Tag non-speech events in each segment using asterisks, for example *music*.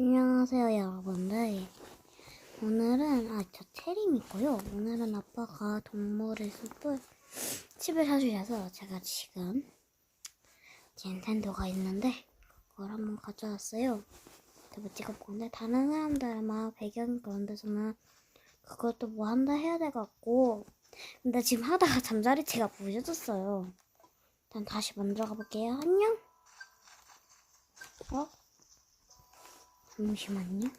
안녕하세요 여러분들. 오늘은 아 저 체림이고요. 오늘은 아빠가 동물의 숲을 집에 사주셔서 제가 지금 닌텐도가 있는데 그걸 한번 가져왔어요. 그거 찍어보는데 다른 사람들은 막 배경 그런 데서는 그것도 뭐 한다 해야 돼 갖고 근데 지금 하다가 잠자리채가 부셔졌어요. 일단 다시 만들어 가볼게요. 안녕! 어? 잠시만요.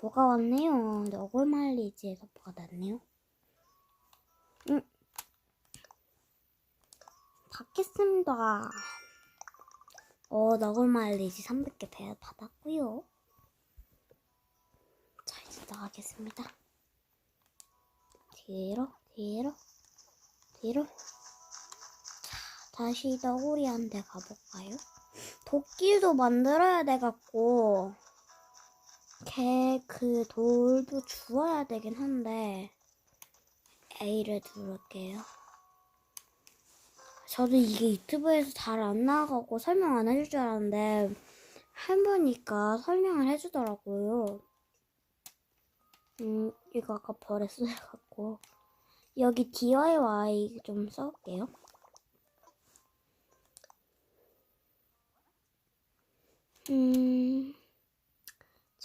뭐가 왔네요. 근데 어글 말리지에서 뭐가 났네요. 응. 받겠습니다. 어, 너굴 말리지 300개 배 받았고요. 자, 이제 나가겠습니다. 뒤로, 뒤로, 뒤로. 자, 다시 너구리한테 가볼까요? 도끼도 만들어야 돼갖고 걔 그 돌도 주워야 되긴 한데 A를 누를게요. 저도 이게 유튜브에서 잘 안 나가고 설명 안 해줄 줄 알았는데 해보니까 설명을 해주더라고요. 음 이거 아까 버렸어요 *laughs* 갖고 여기 DIY 좀 써볼게요. 음,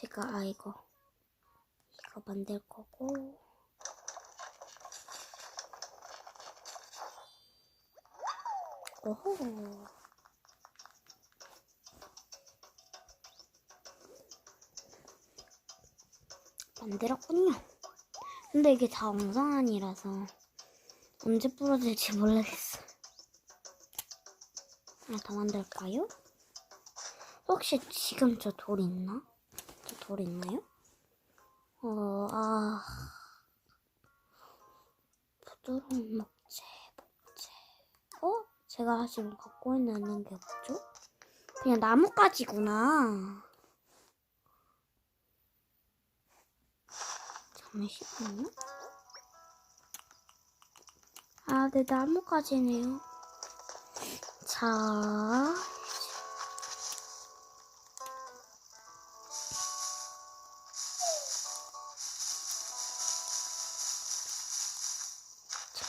제가 아 이거 이거 만들 거고 오호 만들었군요. 근데 이게 다 엉성한이라서 언제 부러질지 모르겠어. 하나 더 만들까요? 혹시 지금 저 돌 있나? 저돌 있나요? 어, 아. 부드러운 목재, 목재. 어? 제가 지금 갖고 있는 게 뭐죠? 그냥 나뭇가지구나. 잠시만요. 아, 네, 나뭇가지네요. 자,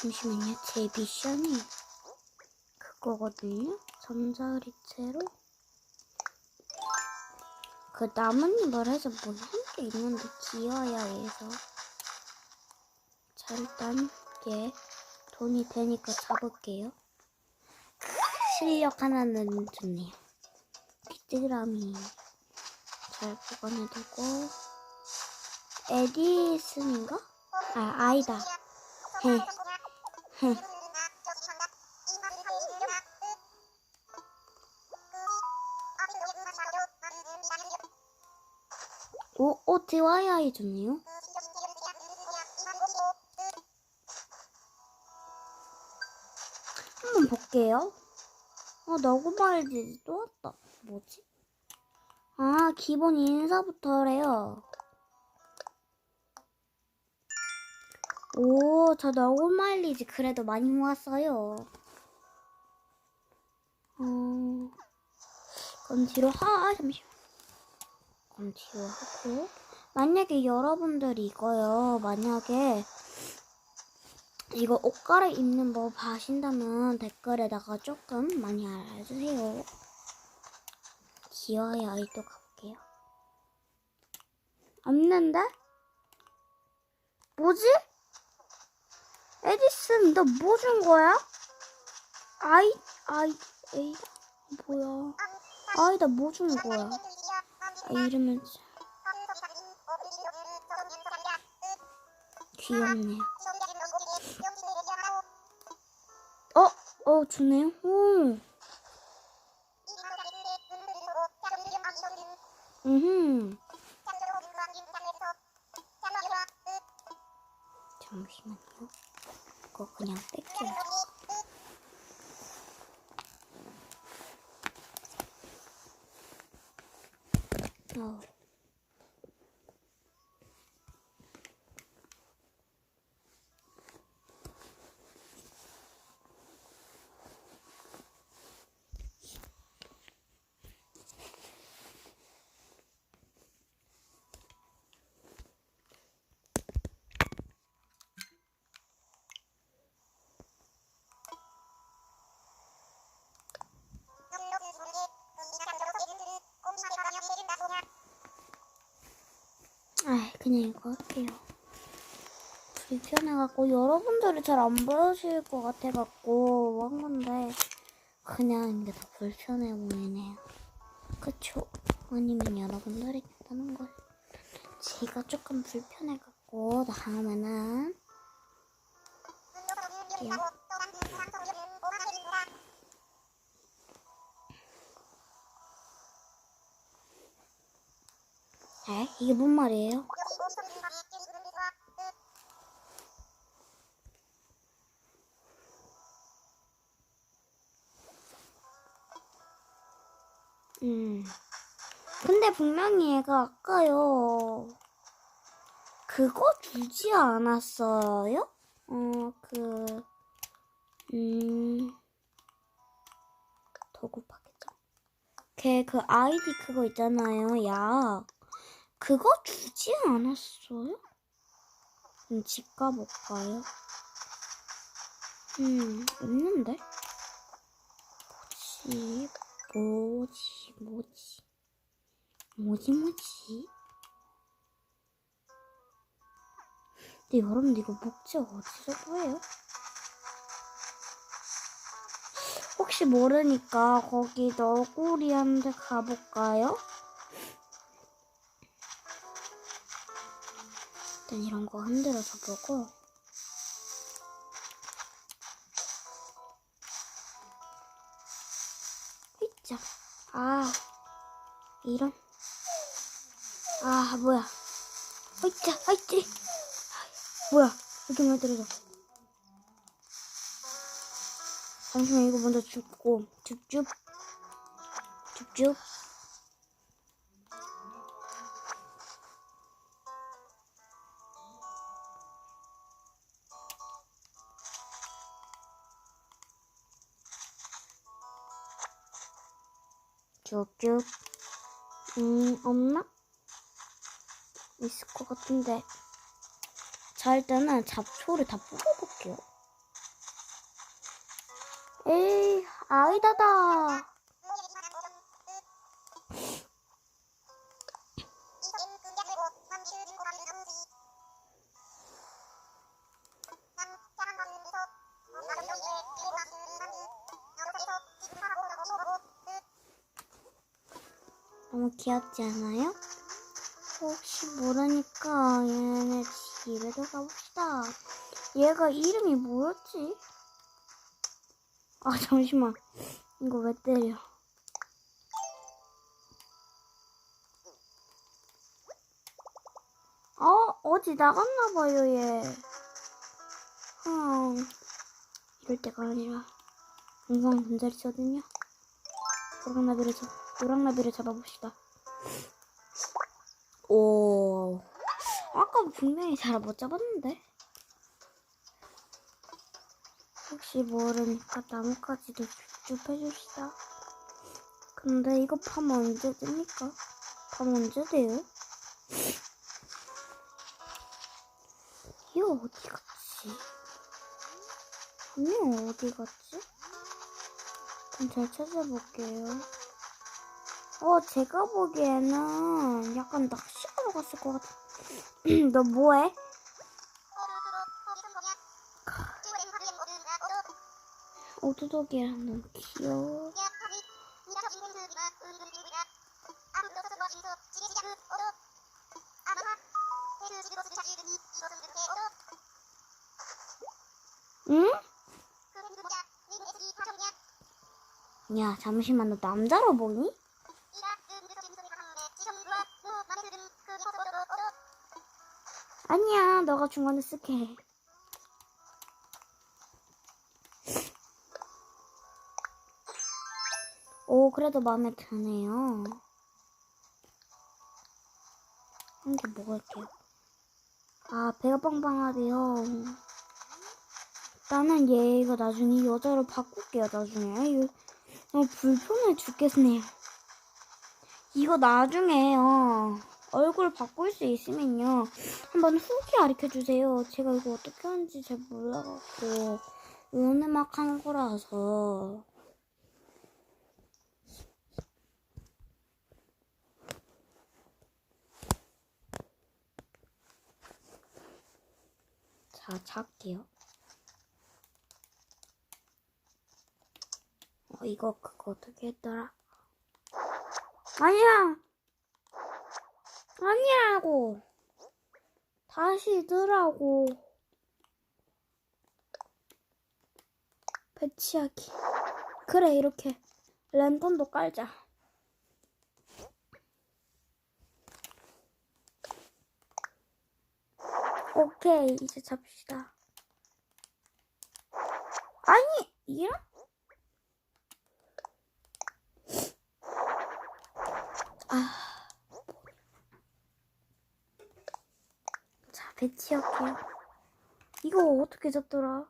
잠시만요. 제 미션이 그거거든요. 잠자리채로 그 나뭇잎을 해서 뭐 한 게 있는데 지어야 해서 자 일단 얘 돈이 되니까 잡을게요. 실력 하나는 좋네요. 귀뚜라미 잘 보관해두고 에디슨인가? 아 아이다. 헤. 헤. 오, 오, DIY 좋네요. 한번 볼게요. 어, 너구말지 또 왔다. 뭐지? 아, 기본 인사부터래요. 오, 저 너구말리지 그래도 많이 모았어요. 어, 그럼 뒤로 하, 아, 잠시만. 그럼 뒤로 하고. 만약에 여러분들이 이거요, 만약에 이거 옷 갈아입는 법 아신다면 댓글에다가 조금 많이 알려주세요. 기어의 아이도 가볼게요. 없는데? 뭐지? 에디슨, 너 뭐 준 거야? 아이, 아이, 에이, 뭐야. 아이다 뭐 준 거야? 아, 이름은 참 귀엽네요. 어, 어, 좋네요. 오. 음. 잠시만요. 이거 그냥 뺄게요. 어. 그냥 이거 할게요. 불편해갖고 여러분들이 잘 안 보여질 것 같아갖고 한 건데 그냥 이게 더 불편해 보이네요. 그쵸? 아니면 여러분들이 다는 걸 제가 조금 불편해갖고 다음에는 할게요. 에? 이게 뭔 말이에요? 음. 근데 분명히 얘가 아까요. 그거 주지 않았어요? 어, 그, 음, 더 곱하겠죠. 걔그 아이디 그거 있잖아요. 야. 그거 주지 않았어요? 그럼 집 가볼까요? 음, 없는데? 뭐지, 뭐지, 뭐지. 뭐지, 뭐지? 근데 여러분들 이거 목재 어디서 구해요? 혹시 모르니까 거기 너구리한테 가볼까요? 일단 이런 거 흔들어서 보고. 있자 아 이런. 아 뭐야. 있자 아이찌 뭐야 이렇게 떨어져 잠시만 이거 먼저 줍고 줍줍 줍줍 쭉쭉. 음, 없나? 있을 것 같은데. 자, 일단은 잡초를 다 뽑아볼게요. 에이, 아이다다. 너무 귀엽지 않아요? 혹시 모르니까 얘네 집에도 가봅시다. 얘가 이름이 뭐였지? 아 잠시만 이거 왜 때려? 어 어디 나갔나봐요 얘. 어 이럴 때가 아니라 영상 잠자리거든요. 노랑나비를 잡 노랑나비를 잡아봅시다. 오 아까 분명히 잘 못 잡았는데. 혹시 모르니까 나뭇가지도 쭉쭉 해줍시다. 근데 이거 팜 언제 됩니까? 팜 언제 돼요? 이거 어디 갔지? 분명 어디 갔지? 그럼 잘 찾아볼게요. 어, 제가 보기에는 약간 낚시하러 갔을 것 같아. *clears throat* 너 뭐해? 오두독이랑 너무 귀여워. 응? 야, 잠시만, 너 남자로 보니? 아니야, 너가 중간에 쓸게. 오, 그래도 마음에 드네요. 한개 먹을게요. 아, 배가 빵빵하대요. 나는 얘가 나중에 여자로 바꿀게요, 나중에. 너무 불편해 죽겠네요. 이거 나중에요. 얼굴 바꿀 수 있으면요. 한번 후기 가르쳐주세요. 제가 이거 어떻게 하는지 잘 몰라갖고. 은음악 한 거라서. 제가 잘게요. 어, 이거 그거 어떻게 했더라? 아니야! 아니라고! 다시 넣으라고. 배치하기. 그래, 이렇게. 랜턴도 깔자. 오케이, 이제 잡시다. 아니, 이런? 아. 자, 배치할게요. 이거 어떻게 잡더라?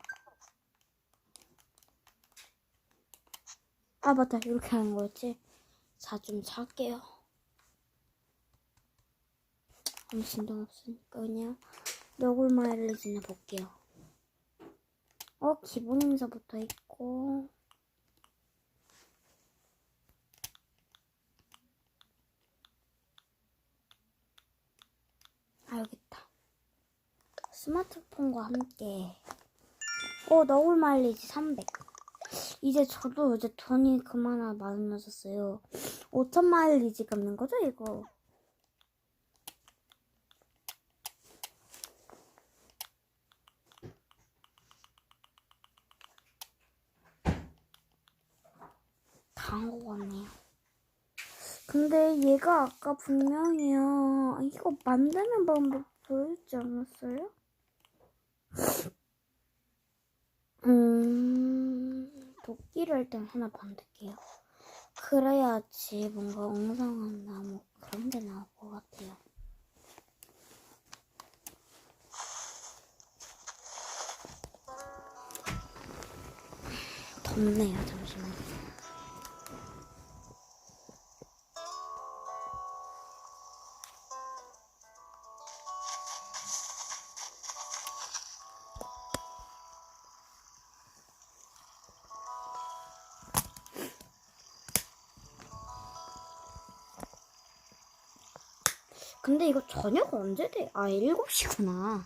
아, 맞다. 이렇게 하는 거였지? 자, 좀 잘게요. 아무 진동 없으니까 그냥 너굴 마일리지나 볼게요. 어, 기본 인사부터 있고. 아, 여기 있다. 스마트폰과 함께. 어, 너굴 마일리지 300. 이제 저도 이제 돈이 그만하 많아졌어요. 5천 마일리지 갚는 거죠, 이거? 다한 것 같네요. 근데 얘가 아까 분명히요. 이거 만드는 방법 보여주지 않았어요? 음, 도끼를 일단 하나 만들게요. 그래야지 뭔가 엉성한 나무 그런 게 나올 것 같아요. 덥네요, 잠시만 근데 이거 저녁 언제 돼? 아, 7시구나.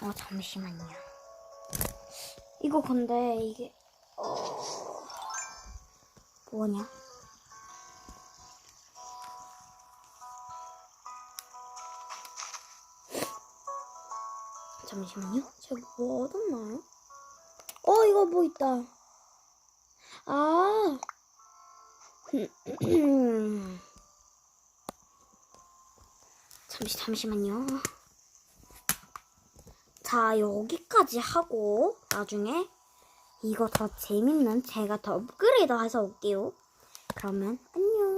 어, 잠시만요. 이거 근데 이게, 어, 뭐냐? 잠시만요. 제가 뭐 얻었나요? 어, 이거 뭐 있다. 아. *clears throat* 잠시 잠시만요. 자 여기까지 하고 나중에 이거 더 재밌는 제가 더 업그레이드 해서 올게요. 그러면 안녕.